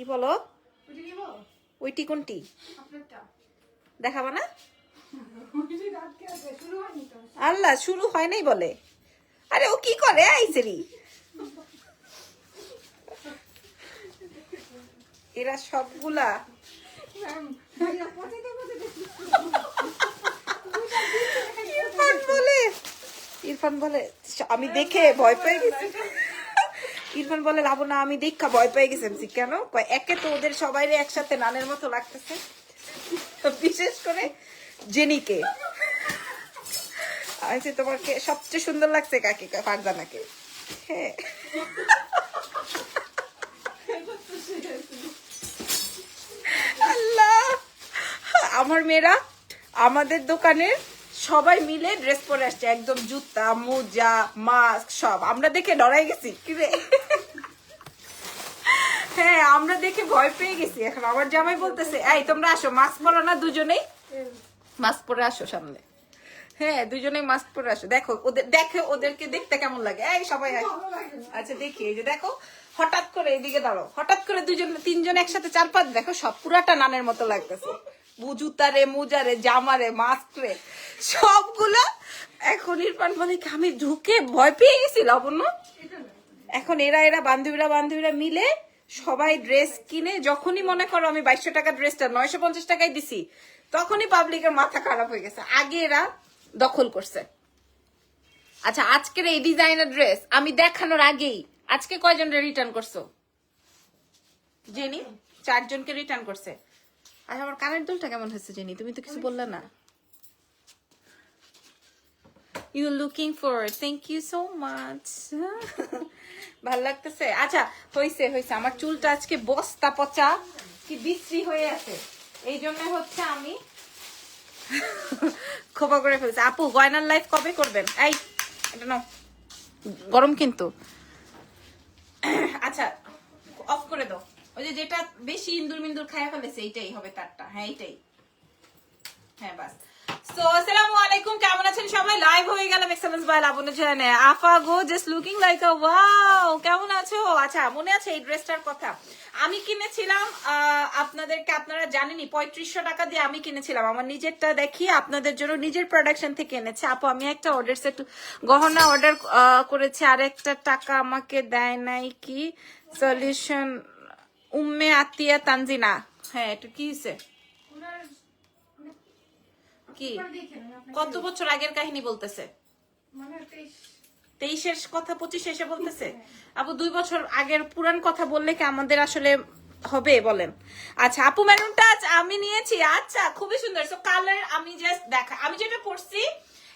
কি বলো? ওইটা কোনটি? দেখাবা না? আল্লাহ শুরু হয় নাই বলে। আরে ও কি করে? আইসেরি এরা সবগুলা। ইরফান বলে। ইরফান বলে আমি দেখে ভয় পেয়ে গেছি। ইরফান বলে লাবো না আমি দেখা ভয় পেয়ে গেছি আমি কেন? একে তো ওদের সবাই একসাথে নানের মতো লাগতেছে। বিশেষ করে জেনিকে। বলছি, তোমাকে সবচেয়ে সুন্দর লাগছে কাকে? কয়, ফারজানাকে। হ্যাঁ। আল্লাহ! আমার মেয়েরা আমাদের দোকানের সবাই মিলে ড্রেস পরে আসছে, একদম জুতা, মোজা মাস্ক সব। আমরা দেখে ডরাই গেছি। কিরে হ্যাঁ আমরা দেখে ভয় পেয়ে গেছি এখন। আমার জামাই বলতেছে, এই, তোমরা আসো মাস্ক পরো না, দুজনেই মাস্ক পরে আসো সামনে। হ্যাঁ দুজনেই মাস্ক পরে আসো। দেখো, ওদের দেখো ওদেরকে দেখতে কেমন লাগে। এই, সবাই আচ্ছা দেখি, এই যে দেখো, হঠাৎ করে এদিকে দাঁড়ো হঠাৎ করে দুজন, তিনজন একসাথে চার পাঁচ, দেখো, সব পুরাটা নানের মতো লাগতেছে। বুজুতারে, মুজারে, জামারে মাস্ক রে সবগুলা এখন ইরফান বলে আমি ঢুকে ভয় পেয়ে গেছি লাবণ্য এখন এরা এরা, বান্ধবীরা বান্ধবীরা মিলে সবাই ড্রেস কিনে, যখনই মনে করো আমি বাইশশো টাকা ড্রেসটা নয়শো পঞ্চাশ টাকায় দিছি, তখনই পাবলিকের মাথা খারাপ হয়ে গেছে। আগে এরা দখল করছে। আচ্ছা আজকের এই ডিজাইনের ড্রেস আমি দেখানোর আগেই, আজকে কয়জন রিটার্ন করছ? জেনি, চারজনকে রিটার্ন করছে। আচ্ছা আমার কানের দুলটা কেমন হয়েছে জেনি? তুমি তো কিছু বললে না। You looking for thank you so much ভালো লাগতেছে? আচ্ছা হইছে হইছে। আমার চুলটা আজকে বস্তা পচা কি বিশ্রী হয়ে আছে। এই জন্য হচ্ছে আমি খোপা করে ফেলছি। আপু গয়নার লাইফ কবে করবেন? এই এটা নাও। গরম কিন্তু। আচ্ছা অফ করে দাও। ওই যে যেটা বেশি ইন্দুর মিন্দুর খায়া ফেলেছে, এইটাই হবে তারটা। হ্যাঁ এইটাই। হ্যাঁ বাস। কেমন আছেন সবাই? লাইভ হয়ে গেলাম গো জাস্ট লুকিং লাইক কেমন আছো? আচ্ছা মনে আছে এই ড্রেসটার কথা? আমি কিনেছিলাম আপনাদেরকে আপনারা জানেনই, পঁয়ত্রিশশো টাকা দিয়ে আমি কিনেছিলাম। আমার নিজেরটা দেখি, আপনাদের জন্য নিজের প্রোডাকশন থেকে এনেছে। আপু, আমি একটা অর্ডার সেট গহনা অর্ডার করেছি। আর একটা টাকা আমাকে দেয় নাই কি? সলিউশন উম্মে আতিয়া তানজিনা। হ্যাঁ এটা কি হয়েছে কি? কত বছর আগের কাহিনী বলতেছে? তেইশের কথা, পঁচিশ এসে বলতেছে? আপু দুই বছর আগের পুরান কথা বললে কি আমাদের আসলে হবে, বলেন? আচ্ছা আপু মেরুনটা আজ আমি নিয়েছি। আচ্ছা খুবই সুন্দর। সো কালার আমি জাস্ট দেখা আমি যেটা পড়ছি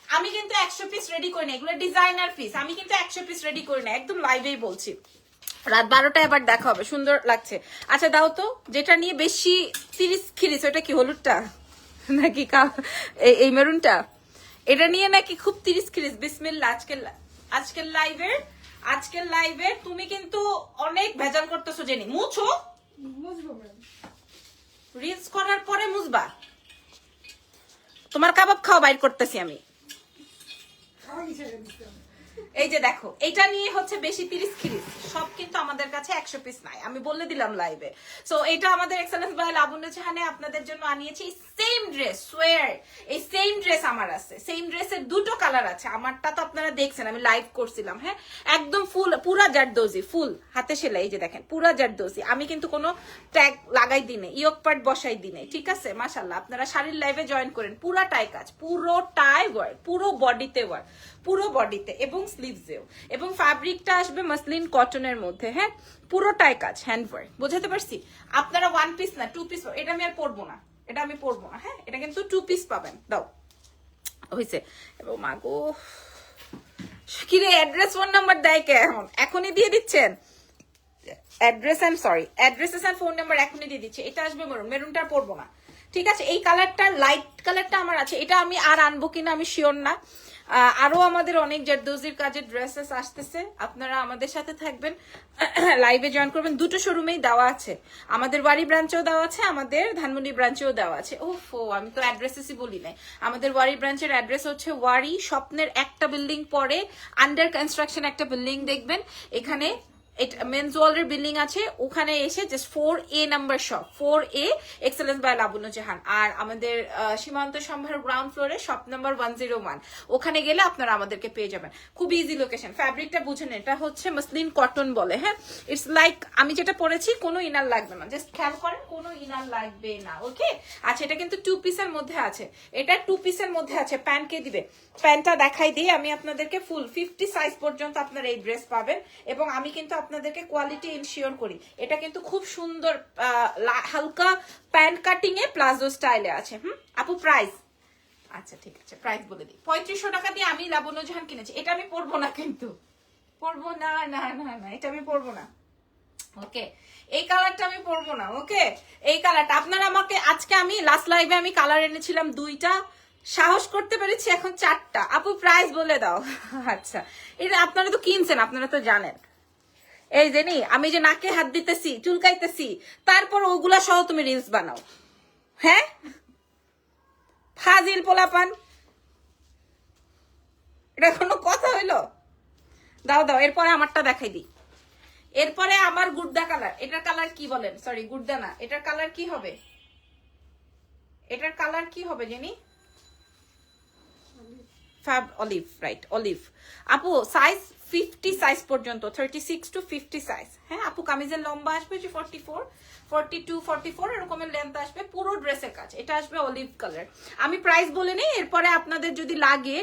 আমি কিন্তু একশো পিস রেডি করি না এগুলো ডিজাইনার পিস আমি কিন্তু একশো পিস রেডি করি না একদম লাইভেই বলছি। রাত বারোটায় আবার দেখা হবে সুন্দর লাগছে। আচ্ছা দাও তো যেটা নিয়ে বেশি তিরিশ খিরিস ওটা কি হলুদটা? নাকি এই- মেরুনটা? এটা নিয়ে নাকি খুব তিরিশ খিরিস বিসমিল্লা আজকের আজকের লাইভের আজকের লাইভে তুমি কিন্তু অনেক ভেজাল করতেছো জেনি। মুছো? রিলস করার পরে মুজবা তোমার কাবাব খাওয়া বাইর করতেছি আমি। এই যে দেখো, এটা নিয়ে হচ্ছে বেশি তিরিশ খিরিস সব কিন্তু আমাদের কাছে একশো পিস নাই। আমি বলে দিলাম লাইভে সো এটা আমাদের এক্সেলেন্স ভাই লাবণ্য চাহানে আপনাদের জন্য আনিয়েছি। সেম ড্রেস সোয়ার এই সেম ড্রেস আমার আছে। সেম ড্রেসের দুটো কালার আছে। আমারটা তো আপনারা দেখছেন, আমি লাইভ করছিলাম হ্যাঁ? একদম ফুল পুরা জারদোজি ফুল হাতে সেলাই, এই যে দেখেন, পুরা জারদোজি আমি কিন্তু কোনো ট্যাগ লাগাই দিনে ইয়ক পার্ট বসাই দিনে ঠিক আছে? মাশাল্লাহ আপনারা শাড়ির লাইভে জয়েন করেন। পুরা টাই কাজ পুরো টাই ওয়ার্ক পুরো বডিতে ওয়ার্ক পুরো বডিতে এবং স্লিভসেও এবং ফ্যাব্রিকটা আসবে মাসলিন কটনের মধ্যে হ্যাঁ? পুরোটাই কাজ হ্যান্ড ওয়ার্ক বোঝাতে পারছি? আপনারা ওয়ান পিস না টু পিস এটা আমি আর পরবো না। এটা আমি পরবো না হ্যাঁ? এটা কিন্তু টু পিস পাবেন। দাও। হয়েছে এবং মাগো কিরে অ্যাড্রেস ফোন নাম্বার দেয় কে এখন? এখনই দিয়ে দিচ্ছেন? Address and sorry addresses and phone number এখনই দিয়ে দিচ্ছে। এটা আসবে মেরুন মেরুনটা পরবো না। ঠিক আছে? এই কালারটা লাইট কালারটা আমার আছে। এটা আমি আর আনব কিনা আমি শিওর না। আহ, আরও আমাদের অনেক জারদোজির কাজের ড্রেসেস আসতেছে। আপনারা আমাদের সাথে থাকবেন লাইভে জয়েন করবেন। দুটো শোরুমেই দেওয়া আছে। আমাদের বাড়ি ব্রাঞ্চেও দেওয়া আছে আমাদের ধানমন্ডি ব্রাঞ্চেও দেওয়া আছে। ওফো আমি তো অ্যাড্রেসেসই বলি নাই। আমাদের ওয়ারি ব্রাঞ্চের অ্যাড্রেস হচ্ছে ওয়ারি স্বপ্নের একটা বিল্ডিং পরে আন্ডার কনস্ট্রাকশন একটা বিল্ডিং দেখবেন। এখানে মেন্স ওয়ার্ল্ডের বিল্ডিং আছে, ওখানে এসে just four A number shop four A excellence by Labanya Jahan আর আমাদের সীমান্ত সম্ভার গ্রাউন্ড ফ্লোরে shop number one zero one ওখানে গেলে আপনারা আমাদেরকে পেয়ে যাবেন। খুব ইজি লোকেশন ফ্যাব্রিকটা বুঝেন, এটা হচ্ছে মসলিন কটন বলে হ্যাঁ? ইটস লাইক আমি যেটা পরেছি, কোনো ইনার লাগবে না। জাস্ট খেয়াল করেন, কোনো ইনার লাগবে না ওকে আচ্ছা এটা কিন্তু টু পিসের মধ্যে আছে। এটা টু পিসের মধ্যে আছে। প্যান্ট কে দিবে? প্যান্টটা দেখাই দিই আমি আপনাদেরকে ফুল ফিফটি সাইজ পর্যন্ত আপনারা এই ড্রেস পাবেন। এবং আমি কিন্তু আপনাদেরকে কোয়ালিটি ইনশিওর করি। এটা কিন্তু খুব সুন্দর হালকা প্যান্ট কাটিং এ প্লাজো স্টাইলে আছে, হুম? আপু প্রাইস আচ্ছা ঠিক আছে প্রাইস বলে দিই। পঁয়ত্রিশশো টাকা দিয়ে আমি লাবণ্য জাহান কিনেছি। এটা আমি পরবো না কিন্তু। পরবো না না না না, এটা আমি পরবো না। ওকে, এই কালারটা আমি পরবো না, ওকে? এই কালারটা আপনারা আমাকে, আজকে আমি লাস্ট লাইভে আমি কালার এনেছিলাম দুইটা। সাহস করতে পেরেছি এখন চারটা। আপু প্রাইস বলে দাও। আচ্ছা এটা আপনারা তো কিনছেন, আপনারা তো জানেন। এই জানি, আমি যে নাকে হাত দিতেছি, চুলকাইতেছি, তারপর ওগুলা সহ তুমি রিলস বানাও। হ্যাঁ? ফাজিল পোলাপান। এটা কোনো কথা হইল? দাও দাও, এরপরে আমারটা দেখাই দিই। এরপরে আমার গুড্ডা কালার। এটার কালার কি বলেন? সরি গুড্ডা না। এটার কালার কি হবে? এটার কালার কি হবে, Jenny? Fab olive right olive আপু সাইজ ফিফটি সাইজ পর্যন্ত thirty six to fifty size হ্যাঁ আপু, কামিজের লম্বা আসবে যে forty four forty two forty four এরকমের লেন্থ আসবে, পুরো ড্রেসের কাজ। এটা আসবে অলিভ কালার আমি প্রাইস বলে নেই, এরপরে আপনাদের যদি লাগে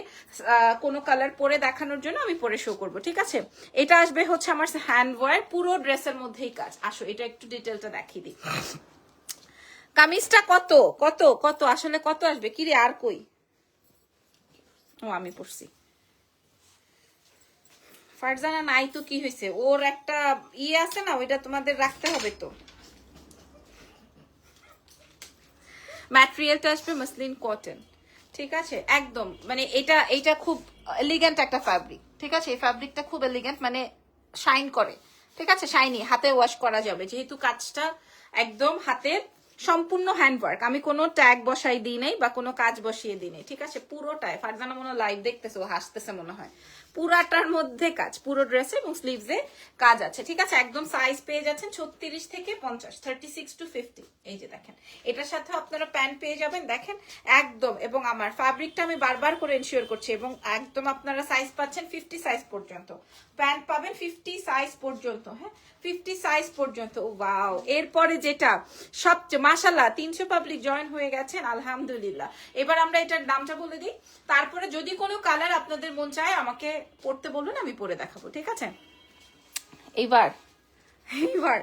কোনো কালার পরে দেখানোর জন্য আমি পরে শো করব, ঠিক আছে? এটা আসবে হচ্ছে আমার হ্যান্ড ওয়ার পুরো ড্রেসের মধ্যেই কাজ। আসো, এটা একটু ডিটেলটা দেখিয়ে দিই। কামিজটা কত? কত? কত? আসলে কত আসবে? কিরে, আর কই? ও, আমি পড়ছি। ফারজানা, নাই তো, কি হয়েছে? ওর একটা ইয়ে আছে না, ওইটা তোমাদের রাখতে হবে তো। ম্যাটেরিয়ালটা আসবে মসলিন কটন ঠিক আছে? একদম মানে এটা এটা খুব এলিগেন্ট একটা ফ্যাব্রিক ঠিক আছে? এই ফ্যাব্রিকটা খুব এলিগেন্ট মানে শাইন করে। ঠিক আছে? শাইনি হাতে ওয়াশ করা যাবে। যেহেতু কাজটা একদম হাতে সম্পূর্ণ হ্যান্ডওয়ার্ক আমি কোনো ট্যাগ বসাই দিই নাই বা কোনো কাজ বসিয়ে দিই নাই। ঠিক আছে? পুরোটাই। ফারজানা মনে লাইভ দেখতেছে, ও হাসতেছে মনে হয়। পুরাটার মধ্যে কাজ, পুরো ড্রেসে এবং স্লিভসে কাজ আছে, ঠিক আছে? একদম সাইজ পেয়ে যাচ্ছেন ছত্রিশ থেকে পঞ্চাশ থার্টি সিক্স টু ফিফটি এই যে দেখেন। এটার সাথে আপনারা প্যান্ট পেয়ে যাবেন, দেখেন? একদম, এবং আমার ফ্যাব্রিকটা আমি বারবার করে এনশিওর করছি, এবং একদম আপনারা সাইজ পাচ্ছেন ফিফটি সাইজ পর্যন্ত। প্যান্ট পাবেন ফিফটি সাইজ পর্যন্ত হ্যাঁ? ফিফটি সাইজ পর্যন্ত ওয়াও এরপরে যেটা, সবচেয়ে মাসাল্লাহ তিনশো পাবলিক জয়েন হয়ে গেছেন, আলহামদুলিল্লাহ। এবার আমরা এটার নামটা বলে দিই। তারপরে যদি কোনো কালার আপনাদের মন চায়, আমাকে পড়তে বলুন আমি পরে দেখাবো ঠিক আছে? এইবার। এইবার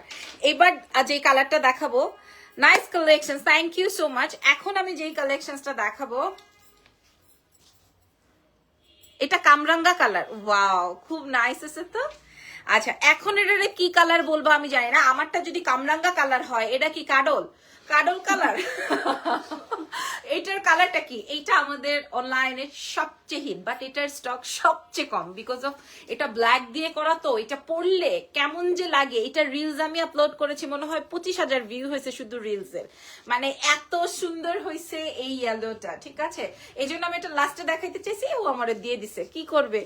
এবার যে কালারটা দেখাবো nice collection thank you so much এখন আমি যেই কালেকশনটা দেখাবো এটা কামরাঙ্গা কালার ওয়াও খুব নাইস আছে তো। আচ্ছা এখন এটা কি কালার বলব আমি জানি না। আমারটা যদি কামরাঙ্গা কালার হয় এটা কি কাডল? Cuddle colour? এটার কালারটা কি? এইটা আমাদের অনলাইনে সবচেয়ে হিট বাট এটার স্টক সবচেয়ে কম বিকজ অফ এটা ব্ল্যাক দিয়ে করা তো, এটা পরলে কেমন যে লাগে। এটা রিলস আমি আপলোড করেছি, মনে হয় পঁচিশ হাজার ভিউ হয়েছে শুধু রিলস এর। মানে এত সুন্দর হয়েছে এই ইয়েলোটা ঠিক আছে? এই জন্য আমি এটা লাস্টে দেখাইতে চাইছি, ও আমার দিয়ে দিছে। কি করবে?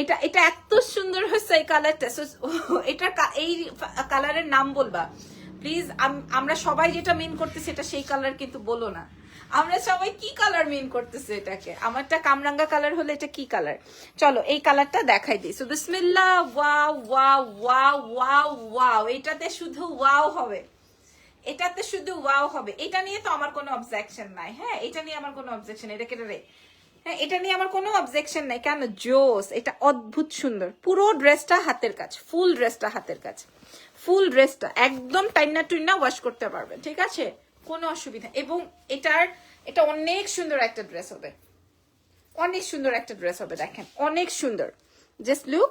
এটা এটা এত সুন্দর হয়েছে এই কালারটা এটা এই কালারের নাম বলবা? প্লিজ আমরা সবাই যেটা মিন করতেছি এটা সেই কালার কিন্তু বলো না। আমরা সবাই কি কালার মিন করতেছে এটাকে? আমারটা কামরাঙ্গা কালার হলে এটা কি কালার চলো, এই কালারটা দেখাই দিই। সো বিসমিল্লাহ, wow wow wow wow wow. এটাতে শুধু ওয়াও হবে। এটাতে শুধু ওয়াও হবে। এটা নিয়ে তো আমার কোনো অবজেকশন নাই। হ্যাঁ এটা নিয়ে আমার কোনো অবজেকশন এটা কেটে রে হ্যাঁ এটা নিয়ে আমার কোনো অবজেকশন নাই। কেন? জোস। এটা অদ্ভুত সুন্দর। পুরো ড্রেসটা হাতের কাজ। ফুল ড্রেসটা হাতের কাজ। ফুল ড্রেসটা একদম টাইনা টুইনা ওয়াশ করতে পারবেন ঠিক আছে? কোনো অসুবিধা এবং এটার, এটা অনেক সুন্দর একটা ড্রেস হবে। অনেক সুন্দর একটা ড্রেস হবে, দেখেন, অনেক সুন্দর। জাস্ট লুক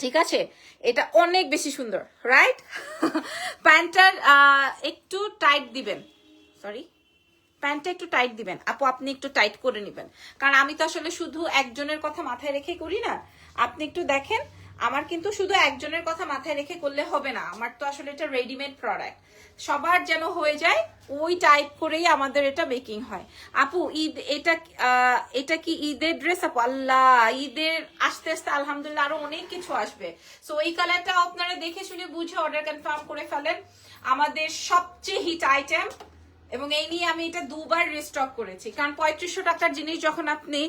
ঠিক আছে? এটা অনেক বেশি সুন্দর রাইট প্যান্টার একটু টাইট দিবেন। সরি প্যান্টটা একটু টাইট দিবেন। আপু, আপনি একটু টাইট করে নেবেন। কারণ আমি তো আসলে শুধু একজনের কথা মাথায় রেখে করি না। আপনি একটু দেখেন আমার কিন্তু শুধু একজনের কথা মাথায় রেখে করলে হবে না। আমার তো আসলে এটা রেডিমেড প্রোডাক্ট সবার যেন হয়ে যায়, ওই টাইপ করেই আমাদের এটা মেকিং হয়। আপু, ঈদ, এটা এটা কি ঈদের ড্রেস আপু? আল্লাহ, ঈদের আস্তে আস্তে আলহামদুলিল্লাহ আরও অনেক কিছু আসবে। সো এই কালারটা আপনারা দেখে শুনে বুঝে অর্ডার কনফার্ম করে ফেলেন। আমাদের সবচেয়ে হিট আইটেম এবং এই নিয়ে আমি এটা দুবার রিস্টক করেছি। কারণ পঁয়ত্রিশশো টাকার জিনিস যখন আপনি,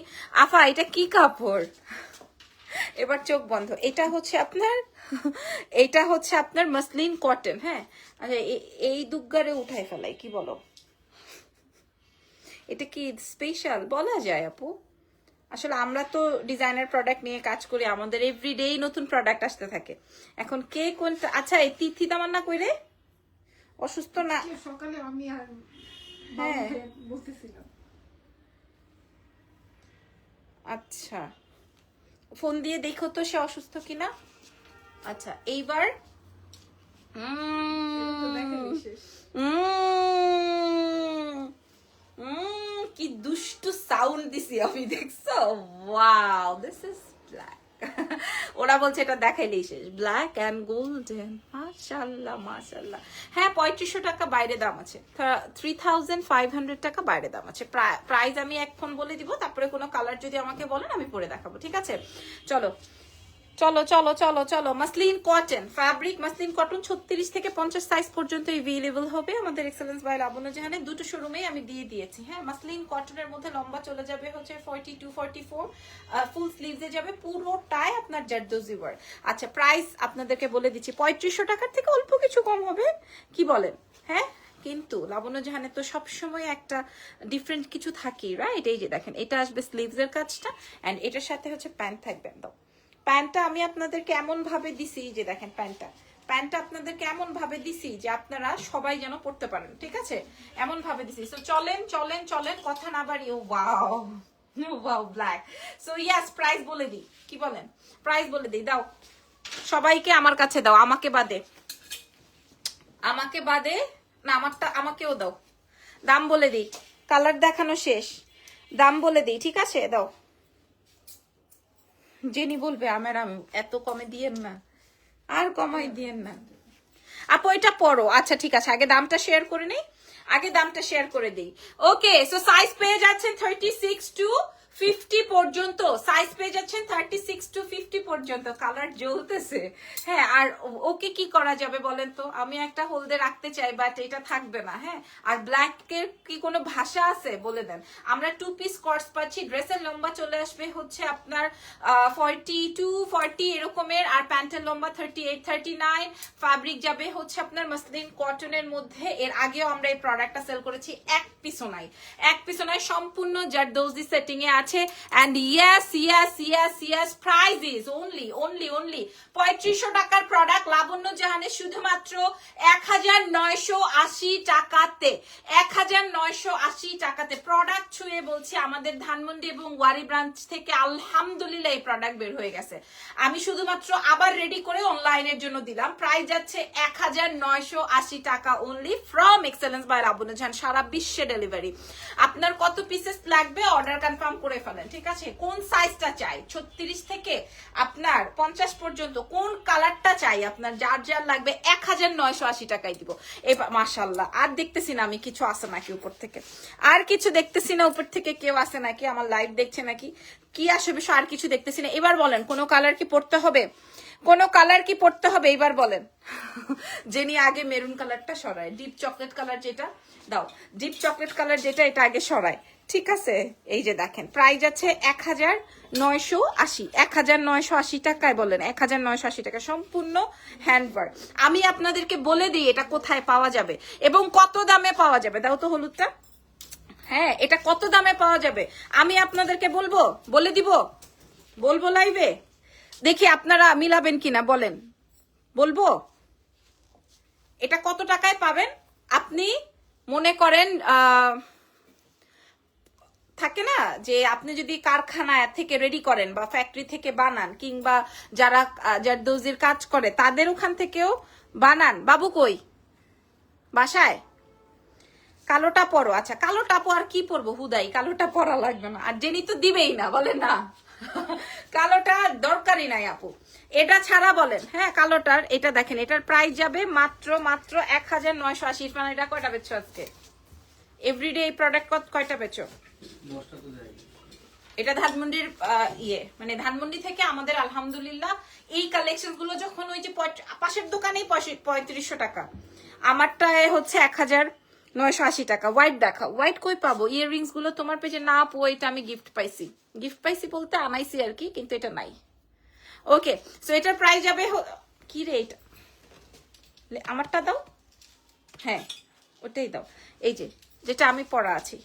আফা, এটা কি কাপড়? এবার চোখ বন্ধ। এটা হচ্ছে আপনার এটা হচ্ছে আপনার মাসলিন কটন হ্যাঁ? আচ্ছা এই দুগ্গারে উঠাই ফেলাই কি বলো? এটা কি স্পেশাল বলা যায় আপু। আসলে আমরা তো ডিজাইনার প্রোডাক্ট নিয়ে কাজ করি আমাদের এভরিডেই নতুন প্রোডাক্ট আসতে থাকে। এখন কে কোনটা আচ্ছা এই তিথি তামান্না কইরে অসুস্থ না সকালে আমি আর হ্যাঁ। বলতেছিলাম। আচ্ছা। ফোন দিয়ে দেখো তো সে অসুস্থ কিনা। আচ্ছা এইবার। কি দুষ্টু সাউন্ড দিছি আমি দেখছ? ওয়াও দিস ইজ ব্ল্যাক ওরা বলছে এটা দেখাইলেই শেষ। ব্ল্যাক অ্যান্ড গোল্ডেন মাশাল্লাহ মাশাল্লাহ হ্যাঁ পঁয়ত্রিশশো টাকা বাইরে দাম আছে। থ্রি থাউজেন্ড ফাইভ হান্ড্রেড টাকা বাইরে দাম আছে। প্রাইস আমি এক ফোন বলে দিব, তারপরে কোনো কালার যদি আমাকে বলেন, আমি পরে দেখাবো, ঠিক আছে? চলো। চলো চলো চলো চলো। Muslin cotton fabric muslin cotton ছত্রিশ থেকে পঞ্চাশ সাইজ পর্যন্ত এভেলেবল হবে আমাদের এক্সেলেন্স বাই লাবণ্য জাহানে দুটো শোরুমেই আমি দিয়ে দিয়েছি হ্যাঁ? মাসলিন কটনের মধ্যে লম্বা চলে যাবে হচ্ছে forty two forty four full স্লিভসে যাবে পুরোটাই আপনার জারদোজি ওয়ার্ক আচ্ছা প্রাইস আপনাদেরকে বলে দিচ্ছি, পঁয়ত্রিশশো টাকার থেকে অল্প কিছু কম হবে, কি বলেন? হ্যাঁ? কিন্তু লাবণ্য জাহানের তো সবসময় একটা ডিফারেন্ট কিছু থাকেই রাইট এই যে দেখেন, এটা আসবে স্লিভসের কাজটা অ্যান্ড এটার সাথে হচ্ছে প্যান্ট থাকবে, একদম। প্যান্টটা আমি আপনাদের এমন ভাবে দিছি যে দেখেন প্যান্টটা প্যান্টটা আপনাদের এমন ভাবে দিছি যে আপনারা সবাই যেন পড়তে পারেন, ঠিক আছে? এমন ভাবে দিছি। সো চলেন চলেন চলেন, কথা না বাড়ি ও wow wow, black. So yes price বলে দিই। কি বলেন? প্রাইস বলে দিই। দাও, সবাইকে আমার কাছে দাও, আমাকে বাদে। আমাকে বাদে, না, আমারটা, আমাকেও দাও। দাম বলে দিই। কালার দেখানো শেষ। দাম বলে দিই, ঠিক আছে? দাও। জেনি বলবে, আমার আমি এত কমে দিয়েন না, আর কমাই দিয়েন না। আপু, এটা পড়ো। আচ্ছা ঠিক আছে, আগে দামটা শেয়ার করে নেই। আগে দামটা শেয়ার করে দিই। ওকে সো সাইজ পেয়ে যাচ্ছেন থার্টি সিক্স টু ফিফটি পর্যন্ত সাইজ পেয়ে যাচ্ছেন থার্টি সিক্স টু ফিফটি পর্যন্ত কালার জ্বলতেছে। হ্যাঁ আর ওকে কি করা যাবে বলেন তো? আমি একটা হোলদে রাখতে চাই বাট এটা থাকবে না হ্যাঁ? আর ব্ল্যাক এর কি কোনো ভাষা আছে? বলে দেন। আমরা টু পিস কর্স পাচ্ছি ড্রেসের লম্বা চলে আসবে হচ্ছে আপনার ফর্টি টু ফর্টি এরকমের, আর প্যান্টের লম্বা thirty eight thirty nine fabric যাবে হচ্ছে আপনার মাসলিন কটনের মধ্যে। এর আগেও আমরা এই প্রোডাক্টটা সেল করেছি এক পিসও নাই এক পিসও নাই সম্পূর্ণ জারদৌজি সেটিং এ আছে? And yes yes yes yes price is only only only পঁয়ত্রিশশো টাকার প্রোডাক্ট লাবণ্য জাহানের শুধুমাত্র এক হাজার নয়শো আশি টাকাতে, এক হাজার নয়শো আশি টাকাতে প্রোডাক্ট ছুঁয়ে বলছি আমাদের ধানমন্ডি এবং ওয়ারি ব্রাঞ্চ থেকে আলহামদুলিল্লাহ এই প্রোডাক্ট বের হয়ে গেছে। আমি শুধুমাত্র আবার রেডি করে অনলাইনের জন্য দিলাম। প্রাইস যাচ্ছে এক হাজার নয়শো আশি টাকা only from excellence by Labanya Jahan, সারা বিশ্বে ডেলিভারি আপনার কত পিসেস লাগবে? অর্ডার কনফার্ম করে ফেলেন, ঠিক আছে? কোন সাইজটা চাই? ছত্রিশ থেকে আপনার পঞ্চাশ পর্যন্ত কোন কালারটা চাই আপনার? যার যার লাগবে এক হাজার নয়শো আশি টাকায় দিব। এবার মাসাল্লাহ আর দেখতেছি না আমি কিছু আসে নাকি উপর থেকে। আর কিছু দেখতেছি না উপর থেকে, কেউ আসে নাকি? আমার লাইভ দেখছে নাকি? কি আসবে বিষয়? আর কিছু দেখতেছি না। এবার বলেন, কোন কালার কি পড়তে হবে? কোন কালার কি পড়তে হবে? এবার বলেন। জেনি আগে মেরুন কালারটা সরায় ডিপ চকলেট কালার যেটা, দাও ডিপ চকলেট কালার যেটা, এটা আগে সরায়। ঠিক আছে? এই যে দেখেন প্রাইস আছে এক হাজার নয়শো আশি। এক হাজার নয়শো আশি টাকায় বলেন এক হাজার নয়শো আশি টাকা সম্পূর্ণ হ্যান্ডওয়ার্ক আমি আপনাদেরকে বলে দিই এটা কোথায় পাওয়া যাবে এবং কত দামে পাওয়া যাবে? দাও তো হলুদটা। হ্যাঁ এটা কত দামে পাওয়া যাবে? আমি আপনাদেরকে বলব বলে দিব? বলব লাইভে দেখি আপনারা মিলাবেন কিনা বলেন। বলব? এটা কত টাকায় পাবেন? আপনি মনে করেন আহ, থাকে না যে আপনি যদি কারখানা থেকে রেডি করেন বা ফ্যাক্টরি থেকে বানান কিংবা যারা জারদৌজির কাজ করে, তাদের ওখান থেকেও বানান। বাবু কই? বাসায়? কালোটা পরো। আচ্ছা কালোটা পর কি পরবো? হুদাই, কালোটা পরা লাগবে না। আর জেনি তো দিবেই না, বলে না। কালোটা দরকারই নাই আপু। এটা ছাড়া বলেন। হ্যাঁ কালোটার, এটা দেখেন, এটার প্রাইস যাবে মাত্র মাত্র এক হাজার নয়শো আশি। মানে এটা কয়টা বেচছো আজকে? এভরিডে এই প্রোডাক্ট কয়টা যায় এটা ধানমন্ডির ইয়ে। মানে ধানমন্ডি থেকে আমাদের আলহামদুলিল্লাহ এই কালেকশনগুলো যখন ওই যে পাশের দোকানেই পঁয়ত্রিশশো টাকা। আমারটায় হচ্ছে এক হাজার নয়শো আশি টাকা। হোয়াইট দেখা। হোয়াইট কই পাবো? ইয়াররিংসগুলো তোমার পেজে না পো এটা আমি গিফট পাইছি। গিফট পাইছি বলতে আনাইছি আর কি, কিন্তু এটা নাই। ওকে সো এটার প্রাইস যাবে কি রে এটা? আমারটা দাও? হ্যাঁ ওটাই দাও। এই যে, যেটা আমি পড়া আছি।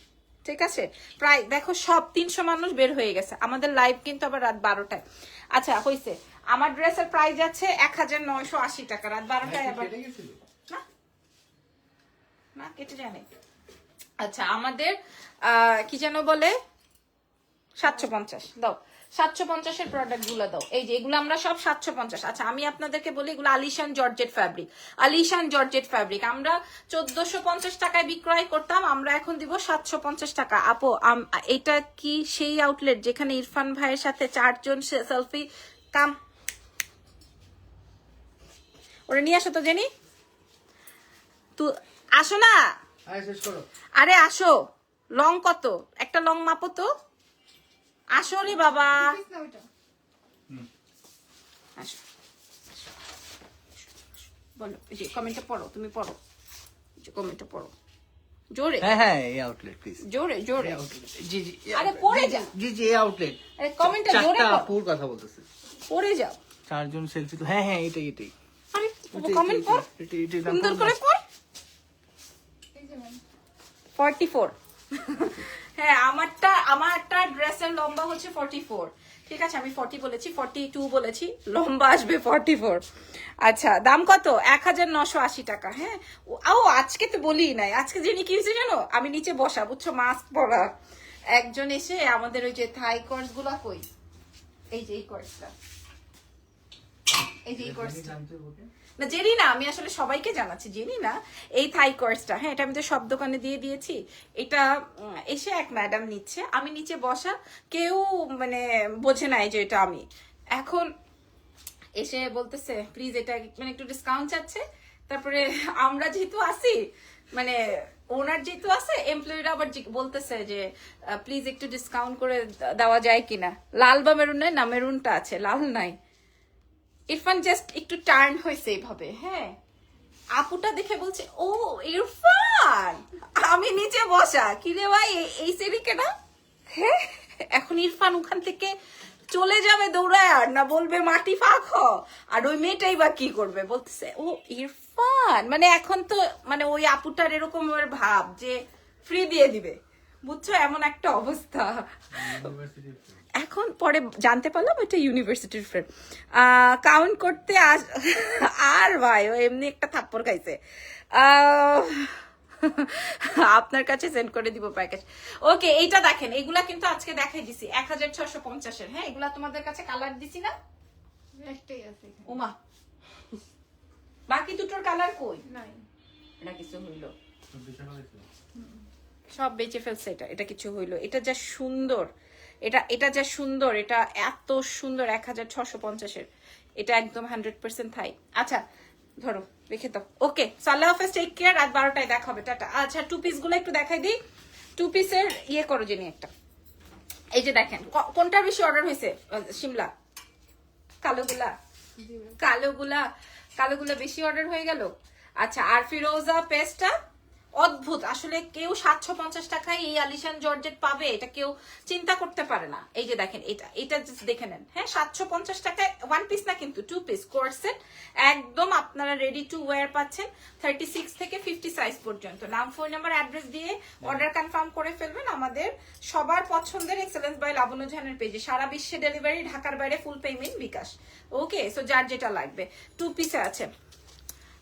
ঠিক আছে? প্রায় দেখো সব তিনশো মানুষ বের হয়ে গেছে। আমাদের লাইভ কিন্তু আবার রাত বারোটায়। আচ্ছা হয়েছে আমার ড্রেসের প্রাইস আছে এক হাজার নয়শো আশি টাকা। রাত বারোটায় আবার না? না কেটে জানে আচ্ছা আমাদের কি যেন বলে? সাতশো পঞ্চাশ। দাও। সাতশো পঞ্চাশের প্রোডাক্টগুলো দাও। এই যে এগুলো আমরা সব সাতশো পঞ্চাশ। আচ্ছা আমি আপনাদেরকে বলি এগুলো আলিশান জর্জেট ফ্যাব্রিক আলিশান জর্জেট ফ্যাব্রিক আমরা চোদ্দশো পঞ্চাশ টাকায় বিক্রয় করতাম আমরা এখন দিব সাতশো পঞ্চাশ টাকা। আপু এটা কি সেই আউটলেট যেখানে ইরফান ভাইয়ের সাথে চারজন সেলফি কাম। ওরা নিয়ে আসো তো জেনি। তু আসো না। আরে আসো। লং কত? একটা লং মাপো তো। আসলে বাবা বলো কমেন্টটা পড়ো তুমি পড়ো কমেন্টটা পড়ো জোরে হ্যাঁ এই আউটলেট প্লিজ জোরে জোরে জি জি আরে পড়ে যা জি জি এই আউটলেট কমেন্টটা জোরে পড়ো কথা বলতেছে পড়ে যাও চারজন সেলফি তো হ্যাঁ হ্যাঁ এটাই এটাই আরে কমেন্ট সুন্দর করে হ্যাঁ আমারটা আমারটা ড্রেসের লম্বা হচ্ছে ফর্টি ফোর ঠিক আছে আমি ফর্টি বলেছি ফর্টি টু বলেছি লম্বা আসবে ফর্টি ফোর আচ্ছা দাম কত? এক হাজার নশো আশি টাকা হ্যাঁ? ও- আজকে তো বলি নাই। আজকে যিনি কি হয়েছে জানো? আমি নিচে বসা বুঝছ? মাস্ক পরা। একজন এসে আমাদের ওই যে থাই কোর্সগুলা কই? এই যে এই কোর্সটা এই যে এই কোর্সটা না জেনি না আমি আসলে সবাইকে জানাচ্ছি জেনি না এই থাই কোর্সটা হ্যাঁ এটা আমি তো সব দোকানে দিয়ে দিয়েছি, এটা এসে এক ম্যাডাম নিচ্ছে, আমি নিচে বসা, কেউ মানে বোঝে নাই যে এটা আমি। এখন এসে বলতেছে প্লিজ এটা মানে একটু ডিসকাউন্ট চাচ্ছে। তারপরে আমরা যেহেতু আসি মানে ওনার যেহেতু আছে এমপ্লয়িরা আবার বলতেছে যে প্লিজ একটু ডিসকাউন্ট করে দেওয়া যায় কিনা? লাল বা মেরুন নাই না, মেরুনটা আছে, লাল নাই। ইরফান জাস্ট একটু টার্ন হয়েছে এইভাবে হ্যাঁ? আপুটা দেখে বলছে, ও, ইরফান! আমি নিচে বসা। কি রে ভাই এই- সেরিকে না হ্যাঁ এখন ইরফান ওখান থেকে চলে যাবে দৌড়ায়, আর না বলবে মাটি ফাঁক আর ওই মেয়েটাই বা কি করবে? বলতেছে, ও, ইরফান! মানে এখন তো মানে ওই আপুটার এরকম ভাব যে ফ্রি দিয়ে দিবে। বুঝছ? এমন একটা অবস্থা। এখন পরে জানতে পারলাম এটা ইউনিভার্সিটির ফ্রেন্ড কাউন্ট করতে আস আর ভাই ও এমনি একটা থাপ্পড় খাইছে। আহ, আপনার কাছে সেন্ড করে দিব প্যাকেজ ওকে এইটা দেখেন এগুলা কিন্তু আজকে দেখাই দিছি। এক হাজার ছশো পঞ্চাশের। হ্যাঁ এগুলা তোমাদের কাছে কালার দিছি না? একটাই আছে এখানে। উমা। বাকি দুটোর কালার কই? নাই। এটা কিছু হইল। সব বেঁচে ফেলছে এটা। এটা কিছু হইল। এটা যা সুন্দর। এটা এটা যা সুন্দর এটা এত সুন্দর এক হাজার ছশো পঞ্চাশের। এটা একদম হান্ড্রেড পার্সেন্ট থাই। আচ্ছা ধরো রেখে দাও। ওকে সাল্লাহ হাফেজ টেক কেয়ার রাত বারোটায় দেখা হবে। টাটা। আচ্ছা টু পিসগুলো একটু দেখাই দিই। টু পিসের ইয়ে করো যিনি একটা। এই যে দেখেন কোনটা বেশি অর্ডার হয়েছে? সিমলা কালোগুলা। কালোগুলা কালোগুলা বেশি অর্ডার হয়ে গেল? আচ্ছা আর ফিরোজা পেস্টটা অদ্ভুত। আসলে কেউ সাতশো পঞ্চাশ টাকায় এই আলিশান জর্জেট পাবে এটা কেউ চিন্তা করতে পারে না। এই যে দেখেন এটা এটা দেখে নেন। হ্যাঁ সাতশো পঞ্চাশ টাকায় ওয়ান পিস না কিন্তু টু পিস কোর্সেট একদম আপনারা রেডি টু ওয়ার পাচ্ছেন থার্টি সিক্স থেকে ফিফটি সাইজ পর্যন্ত। নাম ফোন নাম্বার অ্যাড্রেস দিয়ে অর্ডার কনফার্ম করে ফেলবেন আমাদের সবার পছন্দের এক্সেলেন্স বাই লাবণ্য জাহানের পেজে সারা বিশ্বে ডেলিভারি ঢাকার বাইরে ফুল পেমেন্ট বিকাশ। ওকে সো যার যেটা লাগবে টু পিসে আছে।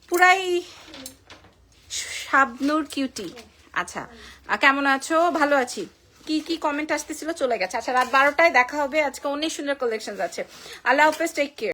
পুরাই শাবনুর কিউটি। আচ্ছা কেমন আছো? ভালো আছি। কি কি কমেন্ট আসতেছিল? চলে গেছে। আচ্ছা রাত বারোটায় দেখা হবে। আজকে অনেক সুন্দর কালেকশন আছে। আল্লাহ হাফেজ টেক কেয়ার